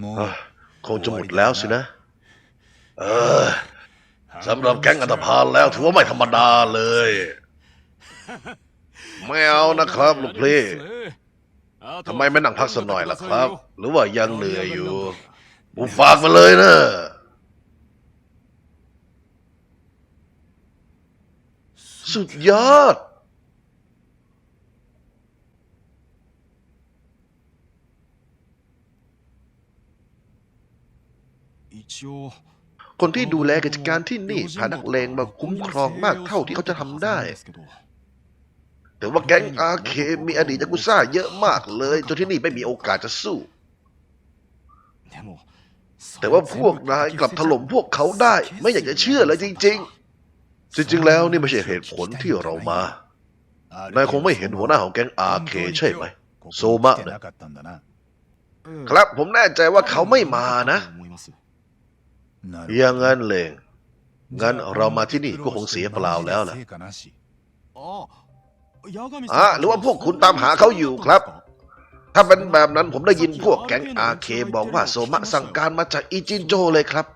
もเอ้うอคงจะหมดแล้วสินะ เออสำหรับแก๊งอันธพาลแล้วถือว่าไม่ธรรมดาเลย ไม่เอานะครับลูกพี่ทำไมไม่นั่งพักสักหน่อยล่ะครับ หรือว่ายังเหนื่อยอยู่ผมฝากมาเลยนะสุดยอด คนที่ดูแลกิจการที่นี่พานักเลงมาคุ้มครองมากเท่าที่เขาจะทำได้ แต่ว่าแก๊งอาเคมีอดีตยากุซ่าเยอะมากเลยจนที่นี่ไม่มีโอกาสจะสู้ แต่ว่าพวกนายกลับถล่มพวกเขาได้ ไม่อยากจะเชื่อเลยจริง ๆ จริงๆแล้วนี่ไม่ใช่เหตุผลที่เรามานายคงไม่เห็นหัวหน้าของแก๊งอาเคใช่ไหมโซมะนะครับผมแน่ใจว่าเขาไม่มานะ อย่างนั้นเลย งั้นเรามาที่นี่ก็คงเสียเปล่าแล้วล่ะอะหรือว่าพวกคุณตามหาเขาอยู่ครับ ถ้าเป็นแบบนั้นผมได้ยินพวกแก๊งอาเคบอกว่าโซมะสั่งการมาจากอิจินโจเลยครับ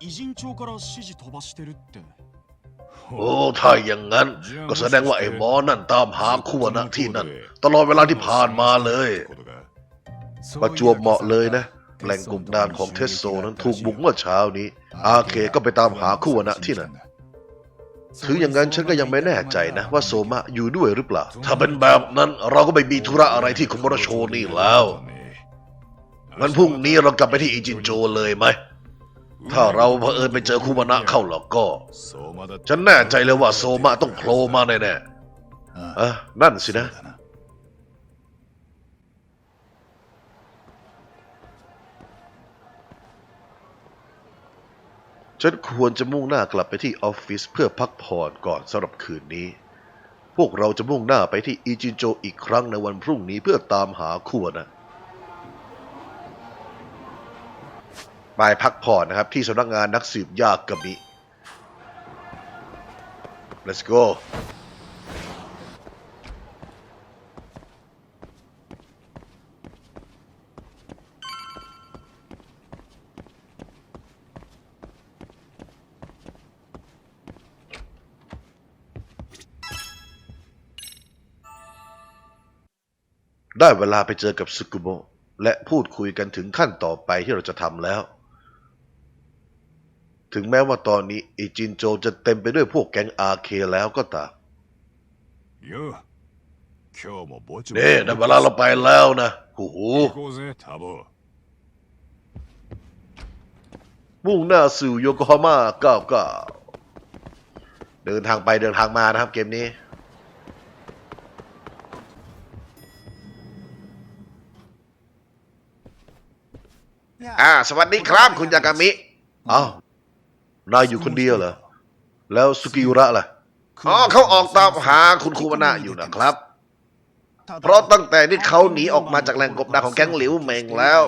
โอ้ถ้าอย่างนั้น ก็แสดงว่าไอ้หมอนั่นตามหาคู่นะที่นั่น ตลอดเวลาที่ผ่านมาเลย ประจวบเหมาะเลยนะแหล่งกบดานของเทสโซนั้นถูกบุกเมื่อเช้านี้ อาเคก็ไปตามหาคู่นะที่นั่น ถึงอย่างนั้นฉันก็ยังไม่แน่ใจนะว่าโซมะอยู่ด้วยหรือเปล่า ถ้าเป็นแบบนั้นเราก็ไม่มีธุระอะไรที่คุมรโชนี่แล้วงั้นพรุ่งนี้เรากลับไปที่อิจินโจเลยไหม ถ้าเราเผอิญไปเจอคูมานะเข้าแล้วก็ ฉันแน่ใจเลยว่าโซมะต้องโผล่มาแน่ๆเอะนั่นสินะ ฉันควรจะมุ่งหน้ากลับไปที่ออฟฟิศเพื่อพักผ่อนก่อนสำหรับคืนนี้ พวกเราจะมุ่งหน้าไปที่อีจินโจอีกครั้งในวันพรุ่งนี้เพื่อตามหาคู่นะไปพักผ่อนนะครับที่สำนักงานนักสืบยากกะมิ let's go ได้เวลาไปเจอกับสุกุโมและพูดคุยกันถึงขั้นต่อไปที่เราจะทำแล้ว ถึงแม้ว่าตอนนี้อิจินโจจะเต็มไปด้วยพวกแก๊งอาเคแล้วก็ตามเนี่ได้เวลาเราไปแล้วนะหูหูมุ่งหน้าสู่โยโกฮาม่าเก้าเก้าเดินทางไปเดินทางมานะครับเกมนี้ อ่า สวัสดีครับคุณยากามิอ้าวนายอยู่คนเดียวเหรอ แล้วสุกิอุระล่ะ อ๋อเขาออกตามหาคุณคูมานะอยู่นะครับ เพราะตั้งแต่ที่เขาหนีออกมาจากแหล่งกบดานของแก๊งหลิวเมงแล้ว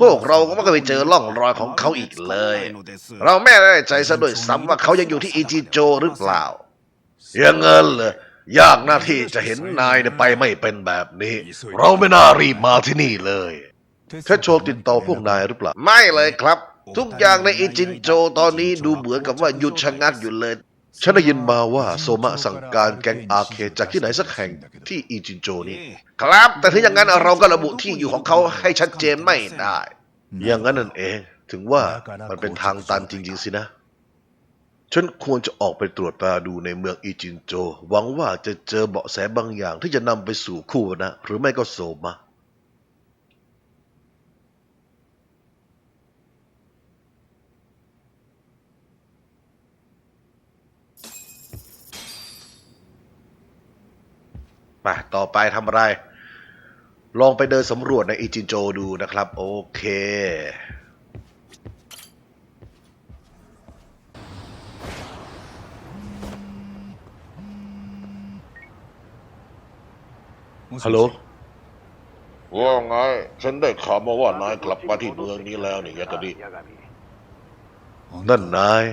พวกเราก็ไม่เคยไปเจอร่องรอยของเขาอีกเลย เราไม่แน่ใจซะด้วยซ้ำว่าเขายังอยู่ที่อิจิโจหรือเปล่าอย่างเงินเลยยากหน้าที่จะเห็นนายเนี่ยไปไม่เป็นแบบนี้ เราไม่น่ารีบมาที่นี่เลย แค่โชว์ติดต่อพวกนายหรือเปล่า ไม่เลยครับ ทุกอย่างในอิจินโจตอนนี้ดูเหมือนกับว่าหยุดชะงักอยู่เลย ฉันได้ยินมาว่าโซมะสั่งการแก๊งอาเคจากที่ไหนสักแห่งที่อิจินโจนี่ครับ แต่ถึงอย่างนั้นเราก็ระบุที่อยู่ของเขาให้ชัดเจนไม่ได้ อย่างนั้นนั่นเอง ถึงว่ามันเป็นทางตันจริง ๆ สินะ ฉันควรจะออกไปตรวจตราดูในเมืองอิจินโจ หวังว่าจะเจอเบาะแสบางอย่างที่จะนำไปสู่คู่นะ หรือไม่ก็โซมะ มาต่อไปทำอะไร ลองไปเดินสำรวจในอิจินโจดูนะครับ โอเค ฮัลโหล ว่าไง ฉันได้ข่าวมาว่านายกลับมาที่เมืองนี้แล้วนี่ยากาดินั่นนาย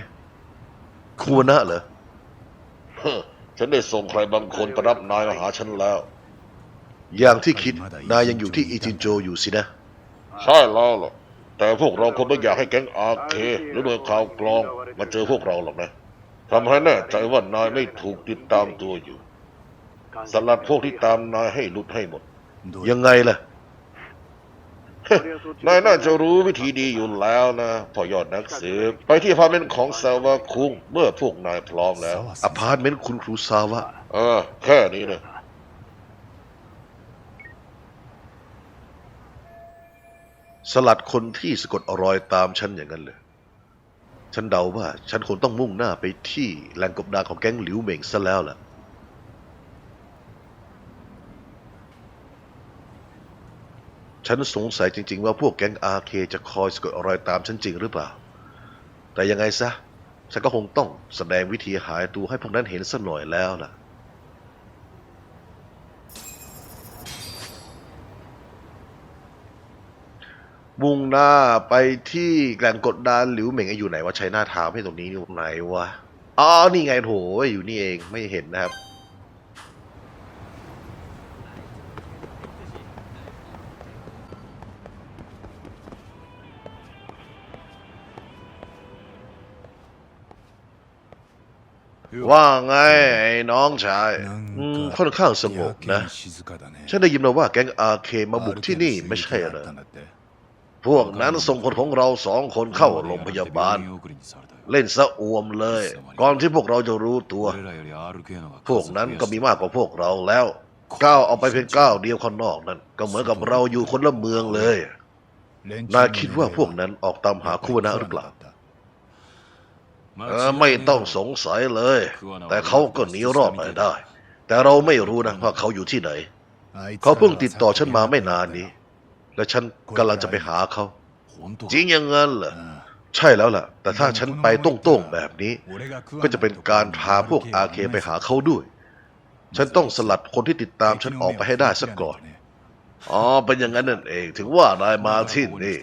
คูนะเหรอ เฮ้อ ฉันได้ส่งใครบางคนไปรับนายมาหาฉันแล้ว อย่างที่คิดนายยังอยู่ที่อิจินโจอยู่สินะ ใช่แล้วล่ะแต่พวกเราคงไม่อยากให้แก๊งอาเคหรือหน่วยข่าวกรอง มาเจอพวกเราหรอกนะทำให้แน่ใจว่านายไม่ถูกติดตามตัวอยู่ สลัดพวกที่ตามนายให้หลุดให้หมด ยังไงล่ะ นายน่าจะรู้วิธีดีอยู่แล้วนะพอยอดนักสืบไปที่อพาร์ตเมนต์ของซาวาคุงเมื่อพวกนายพร้อมแล้วอพาร์ตเมนต์คุณครูซาวะเออแค่นี้นะสลัดคนที่สะกดรอยตามฉันอย่างนั้นเลยฉันเดาว่าฉันคงต้องมุ่งหน้าไปที่แหล่งกบดานของแก๊งหลิวเหม่งซะแล้วล่ะ ฉันสงสัยจริง ๆ ว่าพวกแก๊งอาเคจะคอยสะกดรอยตามฉันจริงหรือเปล่า แต่ยังไงซะ ฉันก็คงต้องแสดงวิธีหายตัวให้พวกนั้นเห็นสักหน่อยแล้วล่ะ มุ่งหน้าไปที่แกลงกดดานหลิวเหม่งอยู่ไหนวะชัยหน้าทาวให้ตรงนี้อยู่ไหนวะ อ๋อ นี่ไงโถอยู่นี่เองไม่เห็นนะครับ ว่าไงไอ้น้องชายอืมค่อนข้างสงบนะ ฉันได้ยินมาว่าแก๊งอาเคมาบุกที่นี่ไม่ใช่เหรอพวกนั้นส่งคนของเราสองคนเข้าโรงพยาบาล เล่นสะอวมเลย ก่อนที่พวกเราจะรู้ตัว พวกนั้นก็มีมากกว่าพวกเราแล้วก้าวเอาไปเพียงก้าวเดียวข้างนอกนั่นก็เหมือนกับเราอยู่คนละเมืองเลยนายคิดว่าพวกนั้นออกตามหาคู่นะหรือเปล่าเออ ไม่ต้องสงสัยเลย แต่เขาก็หนีรอดมาได้ แต่เราไม่รู้นะว่าเขาอยู่ที่ไหน เขาเพิ่งติดต่อฉันมาไม่นานนี้ และฉันกำลังจะไปหาเขา จริงอย่างนั้นเหรอใช่แล้วล่ะ แต่ถ้าฉันไปโต้งๆแบบนี้ ก็จะเป็นการพาพวกอาเคไปหาเขาด้วย ฉันต้องสลัดคนที่ติดตามฉันออกไปให้ได้สักก่อน อ๋อ เป็นอย่างนั้นนั่นเอง ถึงว่านายมาที่นี่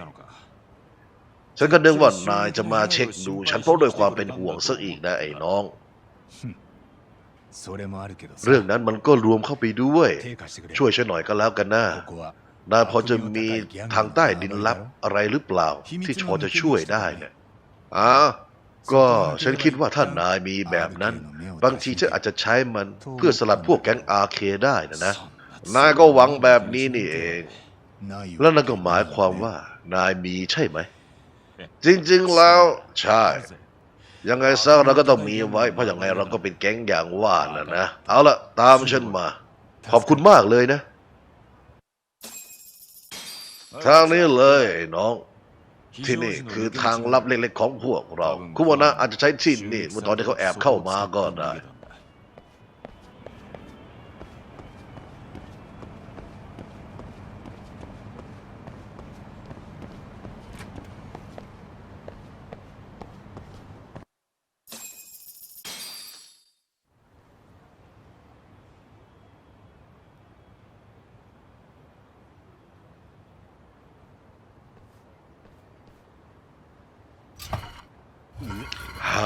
ฉันก็นึกว่านายจะมาเช็คดู ฉันเพราะด้วยความเป็นห่วงซะอีกนะไอ้น้องเรื่องนั้นมันก็รวมเข้าไปด้วยช่วยฉันหน่อยก็แล้วกันนะนายพอจะมีทางใต้ดินลับอะไรหรือเปล่า ที่พอจะช่วยได้เนี่ยอ่าก็ฉันคิดว่าถ้านายมีแบบนั้น บางทีฉันอาจจะใช้มันเพื่อสลัดพวกแก๊งอาเคได้นะนะ นายก็หวังแบบนี้นี่เองแล้วนั่นก็หมายความว่านายมีใช่ไหม จริง ๆ แล้ว ใช่ ยังไงซะเราก็ต้องมีไว้ เพราะอย่างไงเราก็เป็นแก๊งอย่างว่านะนะ เอาละตามฉันมา ขอบคุณมากเลยนะ ทางนี้เลยไอ้น้อง ที่นี่คือทางลับเล็กๆของพวกเรา คุณวนะอาจจะใช้ที่นี่เมื่อตอนที่เขาแอบเข้ามาก็ได้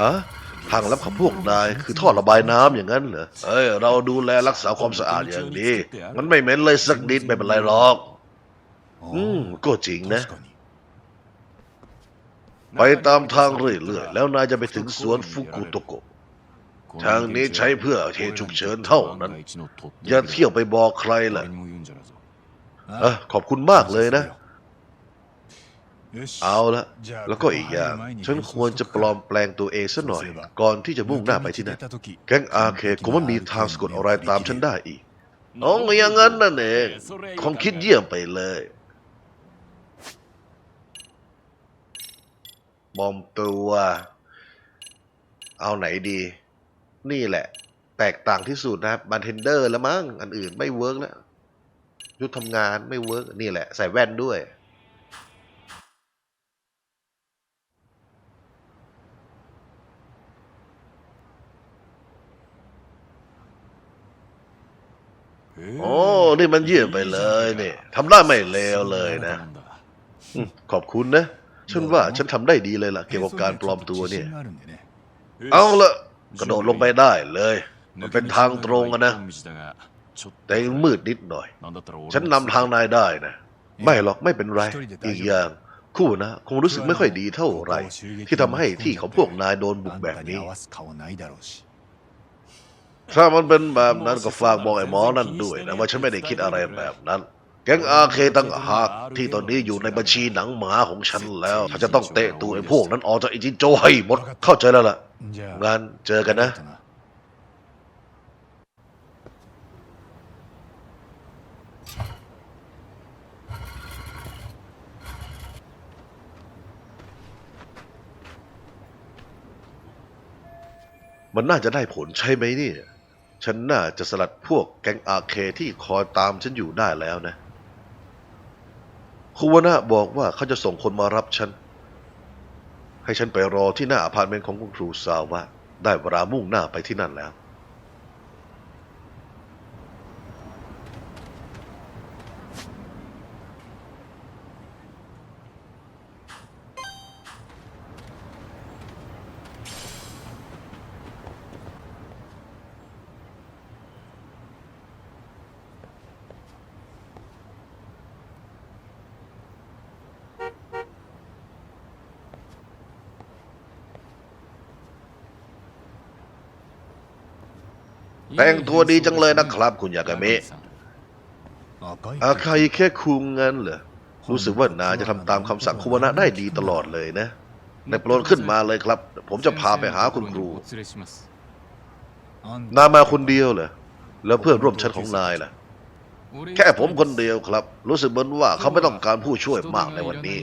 ฮะทางลับของพวกนายคือท่อระบายน้ำอย่างนั้นเหรอเอ้ยเราดูแลรักษาความสะอาดอย่างดีมันไม่เหม็นเลยสักนิดไม่เป็นไรหรอก อืมก็จริงนะ ไปตามทางเรื่อยๆแล้วนายจะไปถึงสวนฟุกุโตโกะทางนี้ใช้เพื่อเหตุฉุกเฉินเท่านั้น อย่าเที่ยวไปบอกใครล่ะเออขอบคุณมากเลยนะ เอาละแล้วก็อีกอย่าง ฉันควรจะปลอมแปลงตัวเองซะหน่อย ก่อนที่จะมุ่งหน้าไปที่นั่นแก๊งอาเคคงไม่มีทางสะกดอะไรตามฉันได้อีกอ๋ออย่างนั้นนั่นเองคงคิดเยี่ยมไปเลยมอมตัว เอาไหนดี นี่แหละ แตกต่างที่สุดนะครับบันเทนเดอร์แล้วมั้งอันอื่นไม่เวิร์กแล้วยุทธทำงานไม่เวิร์กนี่แหละ ใส่แว่นด้วย โอ้ นี่มันเยี่ยมไปเลยเนี่ยทำได้ไม่เลวเลยนะขอบคุณนะ ฉันว่าฉันทำได้ดีเลยล่ะ เกี่ยวกับการปลอมตัวเนี่ย เอาละกระโดดลงไปได้เลย มันเป็นทางตรงนะ แต่มืดนิดหน่อย ฉันนำทางนายได้นะ ไม่หรอกไม่เป็นไร อีกอย่างคู่นะ คงรู้สึกไม่ค่อยดีเท่าไหร่ ที่ทำให้ที่ของพวกนายโดนบุกแบบนี้ ถ้ามันเป็นแบบนั้นก็ฝากบอกไอ้หมอนั่นด้วยนะว่าฉันไม่ได้คิดอะไรแบบนั้น แก๊งอาเคตั้งหากที่ตอนนี้อยู่ในบัญชีหนังหมาของฉันแล้วฉันจะต้องเตะตัวไอ้พวกนั้นออกจากอิจิโจให้หมดเข้าใจแล้วล่ะงานเจอกันนะ มันน่าจะได้ผลใช่ไหมเนี่ย ฉันน่าจะสลัดพวกแก๊งอาเคที่คอยตามฉันอยู่ได้แล้วนะคุวานะบอกว่าเขาจะส่งคนมารับฉัน ให้ฉันไปรอที่หน้าอาพาร์ตเมนต์ของคุณครูซาวะ ได้เวลามุ่งหน้าไปที่นั่นแล้ว แต่งตัวดีจังเลยนะครับ คุณยากามิ赤いอาคาอิแค่คุงงั้นเหรอรู้สึกว่านายจะทำตามคำสั่งคุวานะได้ดีตลอดเลยนะในโปรดขึ้นมาเลยครับ ผมจะพาไปหาคุณครู นายมาคนเดียวเหรอแล้วเพื่อนร่วมชั้นของนายล่ะ แค่ผมคนเดียวครับ รู้สึกเหมือนว่าเขาไม่ต้องการผู้ช่วยมากในวันนี้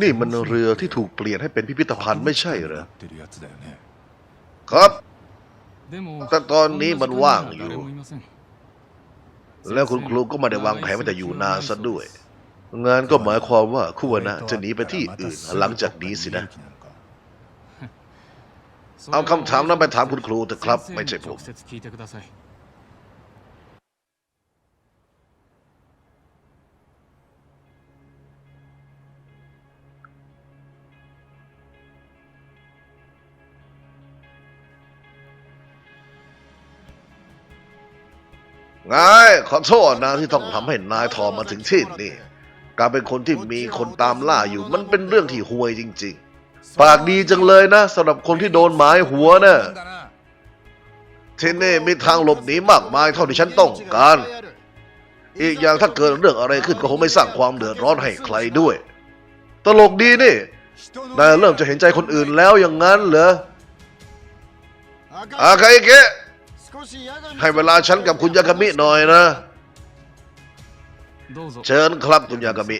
นี่มันเรือที่ถูกเปลี่ยนให้เป็นพิพิธภัณฑ์ไม่ใช่เหรอ ครับ แต่ตอนนี้มันว่างอยู่ แล้วคุณครูก็มาได้วางแผนว่าจะอยู่นานซะด้วย งานก็หมายความว่าคู่นะจะหนีไปที่อื่นหลังจากนี้สินะ เอาคำถามนั้นไปถามคุณครูเถอะครับ ไม่ใช่ผม ไงขอโทษนะที่ต้องทำให้นายทอมมาถึงที่นี่ การเป็นคนที่มีคนตามล่าอยู่ มันเป็นเรื่องที่ห่วยจริง ๆ ปากดีจังเลยนะสำหรับคนที่โดนหมายหัวนะ่ะที่นี่มีทางหลบหนีมากมายเท่าที่ฉันต้องการ อีกอย่างถ้าเกิดเรื่องอะไรขึ้นก็คงไม่สร้างความเดือดร้อนให้ใครด้วย ตลกดีนี่นายเริ่มจะเห็นใจคนอื่นแล้วอย่างนั้นเหรออาใครเกะ ให้เวลาฉันกับคุณยากามิหน่อยนะ เชิญครับคุณยากามิ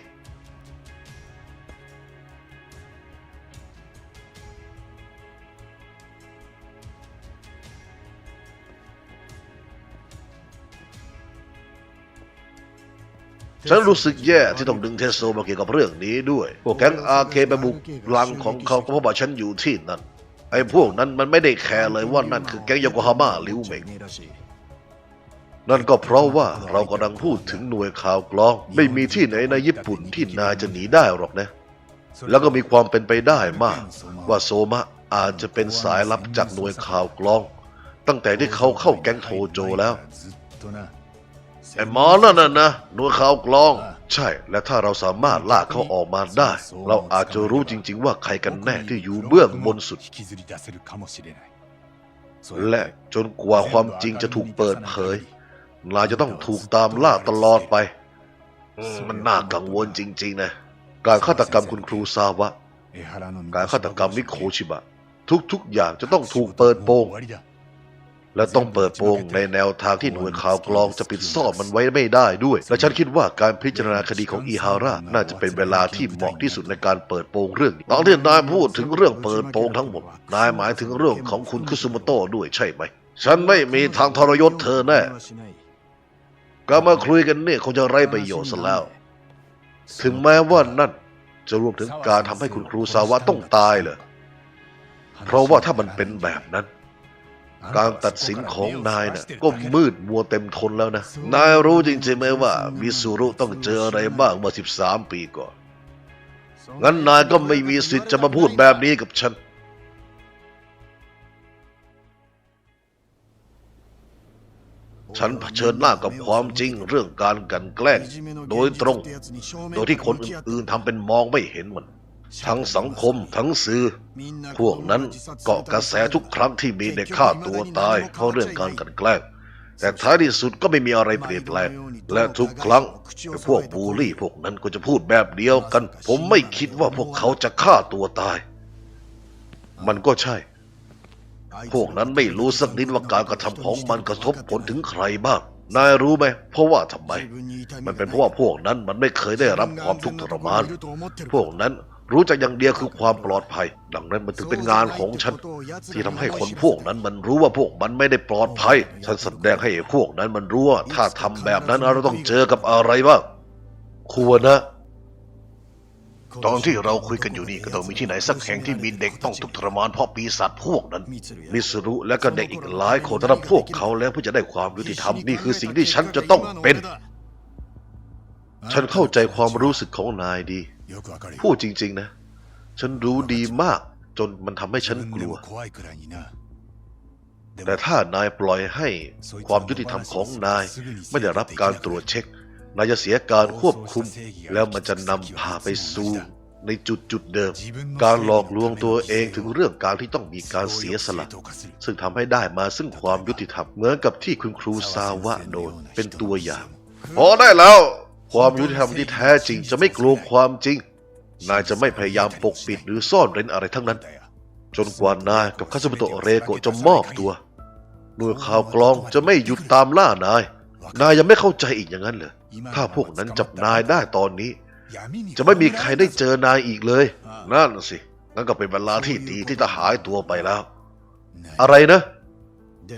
ฉันรู้สึกแย่ที่ต้องดึงเทสโซมาเกี่ยวกับเรื่องนี้ด้วยพวกแก๊งอาเคไปบุกลังของเขาก็เพราะว่าฉันอยู่ที่นั่น ไอ้พวกนั้นมันไม่ได้แคร์เลยว่านั่นคือแก๊งโยโกฮาม่าลิวเมงนั่นก็เพราะว่าเรากำลังพูดถึงหน่วยข่าวกรอง ไม่มีที่ไหนในญี่ปุ่นที่นายจะหนีได้หรอกนะ แล้วก็มีความเป็นไปได้มาก ว่าโซมะอาจจะเป็นสายลับจากหน่วยข่าวกรอง ตั้งแต่ที่เขาเข้าแก๊งโทโจแล้วไอ้หมอนั่นน่ะนะหน่วยข่าวกรอง ใช่ และถ้าเราสามารถลากเขาออกมาได้ เราอาจจะรู้จริง ๆ ว่าใครกันแน่ที่อยู่เบื้องบนสุด และจนกว่าความจริงจะถูกเปิดเผย นายจะต้องถูกตามล่าตลอดไป มันน่ากังวลจริง ๆ นะ การฆาตกรรมคุณครูซาวะ การฆาตกรรมมิโคชิบะ ทุกๆอย่างจะต้องถูกเปิดโปง และต้องเปิดโปงในแนวทางที่หน่วยข่าวกรองจะปิดซ่อนมันไว้ไม่ได้ด้วย และฉันคิดว่าการพิจารณาคดีของอีฮาร่าน่าจะเป็นเวลาที่เหมาะที่สุดในการเปิดโปงเรื่องนี้ตอนที่นายพูดถึงเรื่องเปิดโปงทั้งหมด นายหมายถึงเรื่องของคุณคุซุโมโตะด้วยใช่ไหม ฉันไม่มีทางทรยศเธอแน่ก็มาคุยกันเนี่ยคงจะไร้ประโยชน์ซะแล้ว ถึงแม้ว่านั่นจะรวมถึงการทำให้คุณครูสาวะต้องตายเหรอเพราะว่าถ้ามันเป็นแบบนั้น การตัดสินของนายน่ะก็มืดมัวเต็มทนแล้วนะ นายรู้จริงๆไหมว่ามิสุรุต้องเจออะไรบ้างเมื่อ 13 ปีก่อน งั้นนายก็ไม่มีสิทธิ์จะมาพูดแบบนี้กับฉัน ฉันเผชิญหน้ากับความจริงเรื่องการกันแกล้ง โดยตรง โดยที่คนอื่นๆทำเป็นมองไม่เห็นมัน ทั้งสังคมทั้งสื่อ พวกนั้นเกาะกระแสทุกครั้งที่มีเด็กฆ่าตัวตายเพราะเรื่องการกลันแกล้งแต่ท้ายที่สุดก็ไม่มีอะไรเปลี่ยนแปลง และทุกครั้งไอ้พวกบูลลี่พวกนั้นก็จะพูดแบบเดียวกัน ผมไม่คิดว่าพวกเขาจะฆ่าตัวตาย มันก็ใช่ พวกนั้นไม่รู้สักนิดว่าการกระทำของมันกระทบผลถึงใครบ้างนายรู้ไหม เพราะว่าทำไม มันเป็นเพราะว่าพวกนั้นมันไม่เคยได้รับความทุกข์ทรมาน พวกนั้น รู้จักอย่างเดียวคือความปลอดภัย ดังนั้นมันถึงเป็นงานของฉัน ที่ทำให้คนพวกนั้นมันรู้ว่าพวกมันไม่ได้ปลอดภัย ฉันสแสดงให้พวกนั้นมันรู้ว่า ถ้าทำแบบนั้นเราต้องเจอกับอะไรบ้างควรนะตอนที่เราคุยกันอยู่นี่ก็ต้องมีที่ไหนสักแห่งที่มีเด็กต้องทุกทรมานเพราะปีศาจพวกนั้น มิสรุและก็เด็กอีกหลายคนทั้งพวกเขาแล้วเพื่อจะได้ความยุติธรรมนี่คือสิ่งที่ฉันจะต้องเป็น ฉันเข้าใจความรู้สึกของนายดี พูดจริง ๆ นะ ฉันรู้ดีมากจนมันทำให้ฉันกลัว แต่ถ้านายปล่อยให้ความยุติธรรมของนายไม่ได้รับการตรวจเช็ค นายจะเสียการควบคุม แล้วมันจะนำพาไปสู่ในจุดจุดเดิม การหลอกลวงตัวเองถึงเรื่องการที่ต้องมีการเสียสละ ซึ่งทำให้ได้มาซึ่งความยุติธรรมเหมือนกับที่คุณครูซาวะโดนเป็นตัวอย่าง พอได้แล้ว ความยุติธรรมที่แท้จริงจะไม่กลัวความจริง นายจะไม่พยายามปกปิดหรือซ่อนเร้นอะไรทั้งนั้น จนกว่านายกับคาสมุโตะเรโกะจะมอบตัว หน่วยข่าวกรองจะไม่หยุดตามล่านาย นายยังไม่เข้าใจอีกอย่างนั้นเหรอถ้าพวกนั้นจับนายได้ตอนนี้ จะไม่มีใครได้เจอนายอีกเลย นั่นสิงั้นก็เป็นเวลาที่ดีที่จะหายตัวไปแล้ว อะไรนะ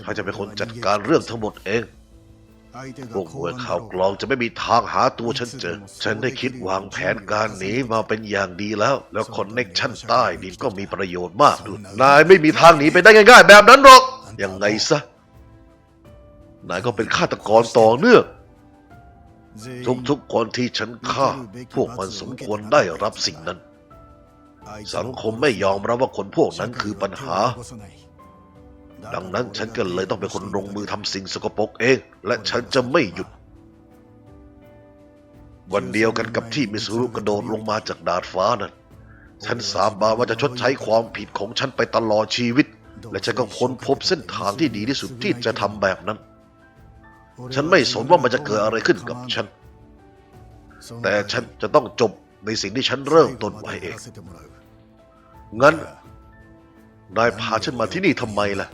เขาจะเป็นคนจัดการเรื่องทั้งหมดเอง พวกหน่วยข่าวกรองจะไม่มีทางหาตัวฉันเจอ ฉันได้คิดวางแผนการหนีมาเป็นอย่างดีแล้ว แล้วคอนเน็กชั่นใต้ดินก็มีประโยชน์มากด้วยนายไม่มีทางหนีไปได้ง่าย ๆ แบบนั้นหรอก ยังไงซะ นายก็เป็นฆาตกรต่อเนื่องทุกๆคนที่ฉันฆ่า พวกมันสมควรได้รับสิ่งนั้น สังคมไม่ยอมรับว่าคนพวกนั้นคือปัญหา ดังนั้นฉันก็เลยต้องเป็นคนลงมือทำสิ่งสกปรกเอง และฉันจะไม่หยุด วันเดียวกันกับที่มิสุรุกระโดดลงมาจากดาดฟ้านั้นฉันสาบานว่าจะชดใช้ความผิดของฉันไปตลอดชีวิต และฉันก็ค้นพบเส้นทางที่ดีที่สุดที่จะทำแบบนั้น ฉันไม่สนว่ามันจะเกิดอะไรขึ้นกับฉัน แต่ฉันจะต้องจบในสิ่งที่ฉันเริ่มต้นไว้เอง งั้น นายพาฉันมาที่นี่ทำไมล่ะ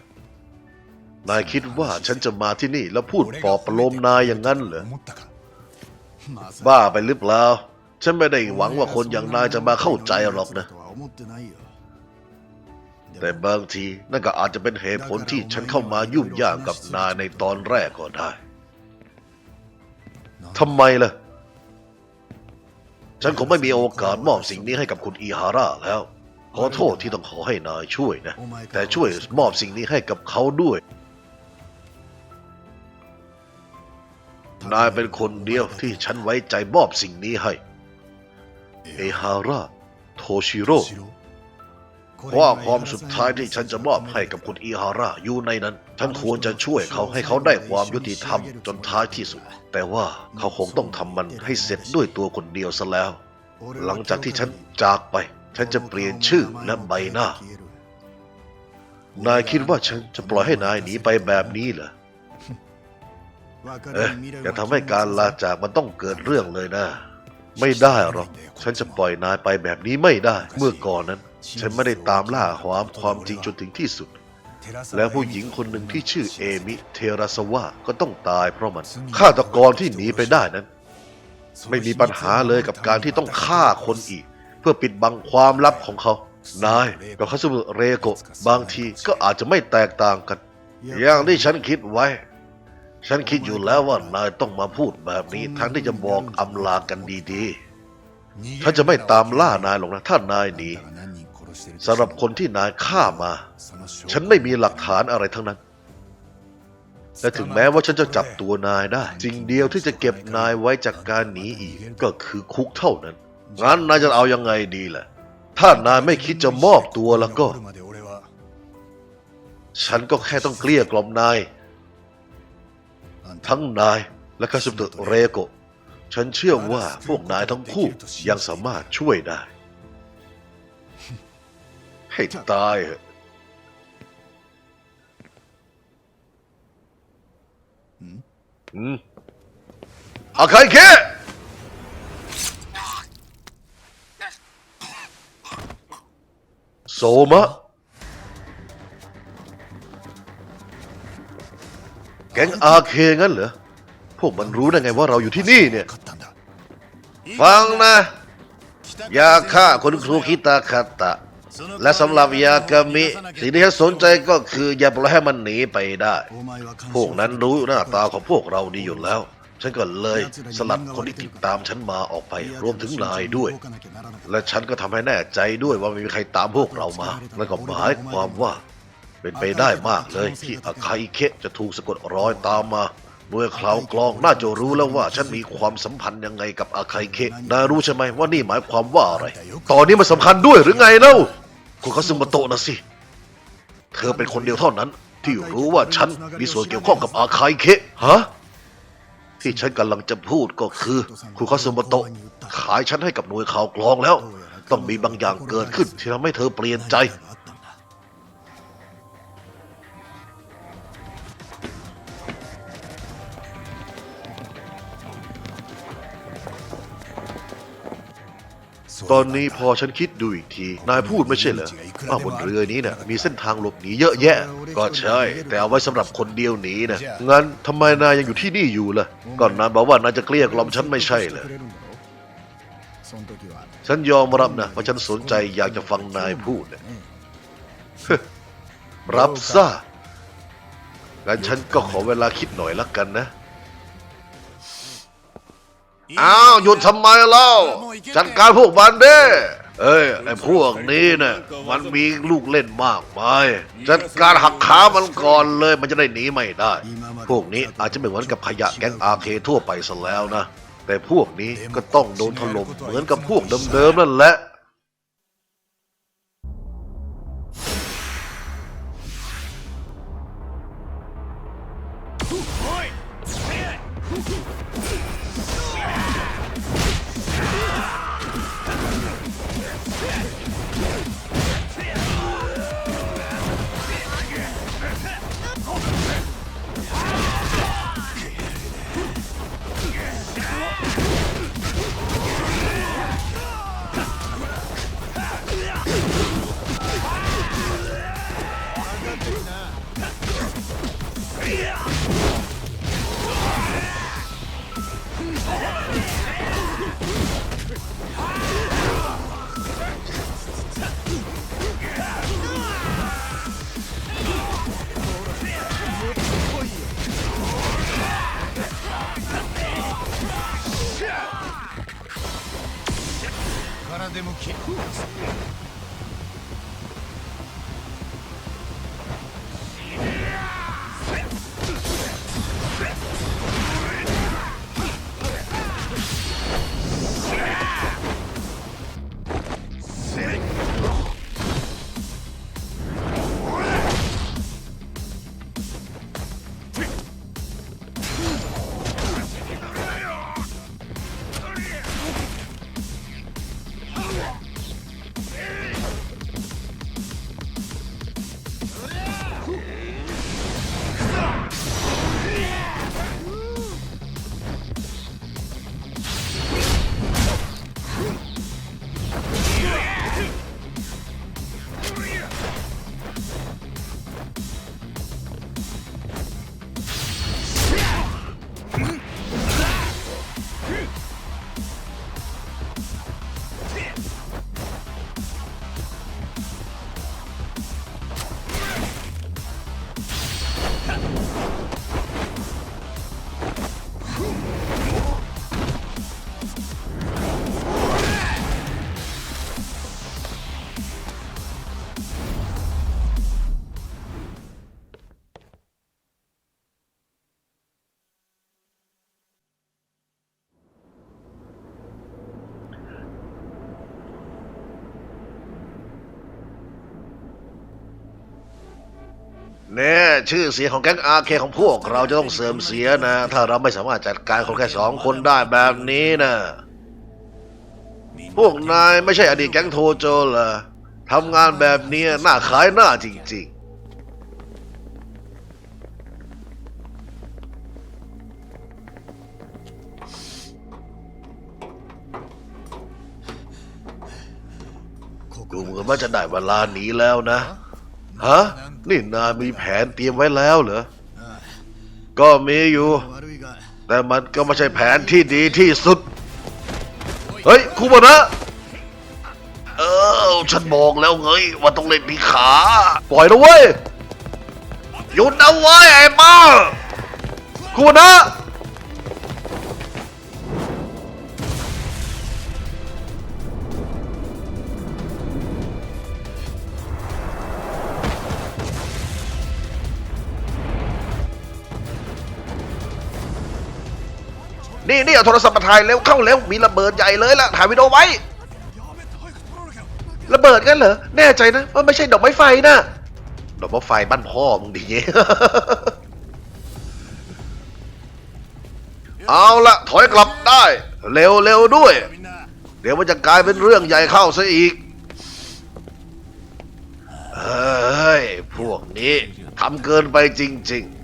นายคิดว่าฉันจะมาที่นี่แล้วพูดปอบประโลมนายอย่างนั้นเหรอ บ้าไปหรือเปล่า ฉันไม่ได้หวังว่าคนอย่างนายจะมาเข้าใจหรอกนะ แต่บางทีนั่นก็อาจจะเป็นเหตุผลที่ฉันเข้ามายุ่งยากกับนายในตอนแรกก็ได้ ทำไมล่ะ ฉันคงไม่มีโอกาสมอบสิ่งนี้ให้กับคุณอีฮาร่าแล้วขอโทษที่ต้องขอให้นายช่วยนะ แต่ช่วยมอบสิ่งนี้ให้กับเขาด้วย นายเป็นคนเดียวที่ฉันไว้ใจมอบสิ่งนี้ให้ เอฮาร่าโทชิโร่เพราะว่าความสุดท้ายที่ฉันจะมอบให้กับคุณอีฮาร่าอยู่ในนั้น ฉันควรจะช่วยเขาให้เขาได้ความยุติธรรมจนท้ายที่สุด แต่ว่าเขาคงต้องทำมันให้เสร็จด้วยตัวคนเดียวซะแล้ว หลังจากที่ฉันจากไป ฉันจะเปลี่ยนชื่อและใบหน้า นายคิดว่าฉันจะปล่อยให้นายหนีไปแบบนี้เหรอ เอ๊ะอย่าทำให้การลาจากมันต้องเกิดเรื่องเลยนะ ไม่ได้หรอก ฉันจะปล่อยนายไปแบบนี้ไม่ได้ เมื่อก่อนนั้น ฉันไม่ได้ตามล่าความความจริงจนถึงที่สุด แล้วผู้หญิงคนหนึ่งที่ชื่อเอมิเทราสวะก็ต้องตายเพราะมันฆาตกรที่หนีไปได้นั้น ไม่มีปัญหาเลยกับการที่ต้องฆ่าคนอีก เพื่อปิดบังความลับของเขา นายกับคาซุมุเรโกะบางทีก็อาจจะไม่แตกต่างกัน อย่างที่ฉันคิดไว้ ฉันคิดอยู่แล้วว่านายต้องมาพูดแบบนี้ทั้งที่จะบอกอำลากันดีๆฉันจะไม่ตามล่านายหรอกนะถ้านายหนีสำหรับคนที่นายฆ่ามา ฉันไม่มีหลักฐานอะไรทั้งนั้น และถึงแม้ว่าฉันจะจับตัวนายได้สิ่งเดียวที่จะเก็บนายไว้จากการหนีอีกก็คือคุกเท่านั้นงั้นนายจะเอายังไงดีล่ะ ถ้านายไม่คิดจะมอบตัวแล้วก็ ฉันก็แค่ต้องเกลี้ยกล่อมนาย ทั้งนายและคาสุเตะเรโกะฉันเชื่อว่าพวกนายทั้งคู่ยังสามารถช่วยได้ ให้ตายเหอะอืมอาใครเคโซมะ แก๊งอาเคงั้นเหรอ พวกมันรู้ได้ไงว่าเราอยู่ที่นี่เนี่ย ฟังนะ ยาฆ่าคนครูคิตาคาตะ และสำหรับยากามิ สิ่งที่ฉันสนใจก็คืออย่าปล่อยให้มันหนีไปได้ พวกนั้นรู้หน้าตาของพวกเราดีอยู่แล้ว ฉันก็เลยสลัดคนที่ติดตามฉันมาออกไปรวมถึงนายด้วย และฉันก็ทำให้แน่ใจด้วยว่าไม่มีใครตามพวกเรามาและก็หมายความว่า เป็นไปได้มากเลยที่อาคาอิเคะจะถูกสะกดรอยตามมา เมื่อคราวกลองน่าจะรู้แล้วว่าฉันมีความสัมพันธ์ยังไงกับอาคาอิเคะนายรู้ใช่ไหมว่านี่หมายความว่าอะไร ตอนนี้มันสำคัญด้วยหรือไงเล่าคุณคาซึมโตะนะสิ เธอเป็นคนเดียวเท่านั้น ที่รู้ว่าฉันมีส่วนเกี่ยวข้องกับอาคาอิเคะฮะที่ฉันกำลังจะพูดก็คือ คุณคาซึมโตะขายฉันให้กับหน่วยข่าวกลองแล้ว ต้องมีบางอย่างเกิดขึ้นที่ทำให้เธอเปลี่ยนใจ ตอนนี้พอฉันคิดดูอีกที นายพูดไม่ใช่เหรอว่าบนเรือนี้นะ่ะมีเส้นทางหลบหนีเยอะแยะ ก็ใช่ แต่เอาไว้สำหรับคนเดียวหนีนะงั้นทำไมนายยังอยู่ที่นี่อยู่ล่ะก่อนนายบอกว่านายจะเกลี้ยกล่อมฉันไม่ใช่เหรอฉันยอมรับนะว่าฉันสนใจอยากจะฟังนายพูดนะรับซะงั้นฉันก็ขอเวลาคิดหน่อยละกันนะ อ้าวหยุดทำไมเล่า จัดการพวกมันเด้เอ้ยไอ้พวกนี้เนี่ยมันมีลูกเล่นมากมายจัดการหักขามันก่อนเลยมันจะได้หนีไม่ได้ พวกนี้อาจจะไม่เหมือนกับขยะแก๊งอาเคทั่วไปซะแล้วนะ แต่พวกนี้ก็ต้องโดนถล่มเหมือนกับพวกเดิมๆนั่นแหละ でも聞構で เนี่ยชื่อเสียงของแก๊งอาเคของพวกเราจะต้องเสื่อมเสียนะ ถ้าเราไม่สามารถจัดการคนแค่สองคนได้แบบนี้นะพวกนายไม่ใช่อดีตแก๊งโทโจเหรอทำงานแบบนี้น่าขายหน้าจริง ๆดูเหมือนว่าจะได้เวลานี้แล้วนะ ฮะ นี่นายมีแผนเตรียมไว้แล้วเหรอ ก็มีอยู่ แต่มันก็ไม่ใช่แผนที่ดีที่สุด เฮ้ยคูบนะ เออ ฉันบอกแล้วเฮ้ยว่าต้องเล่นมีขา ปล่อยนะเว้ยหยุดนะเว้ยไอ้บ้าคูบนะ นี่นี่เอาโทรศัพท์มาถ่ายเร็วเข้าเร็วมีระเบิดใหญ่เลยล่ะถ่ายวิดีโอไว้ ระเบิดกันเหรอแน่ใจนะว่าไม่ใช่ดอกไม้ไฟนะดอกไม้ไฟบ้านพ่อมึงดิเงี้ยเอาละถอยกลับได้ เร็วเร็วด้วย เดี๋ยวมันจะกลายเป็นเรื่องใหญ่เข้าซะอีกเฮ้ยพวกนี้ทำเกินไปจริง ๆ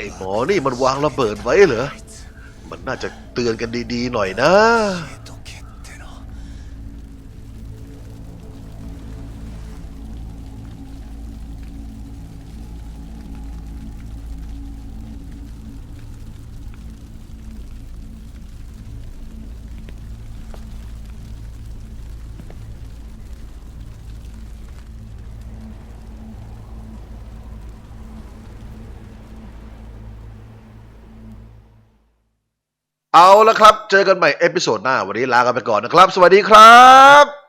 ออไอ้หมอนี่มันวางระเบิดไว้เหรอ มันน่าจะเตือนกันดีๆหน่อยนะ ละครับ เจอกันใหม่เอพิโซดหน้า วันนี้ลากันไปก่อนนะครับ สวัสดีครับ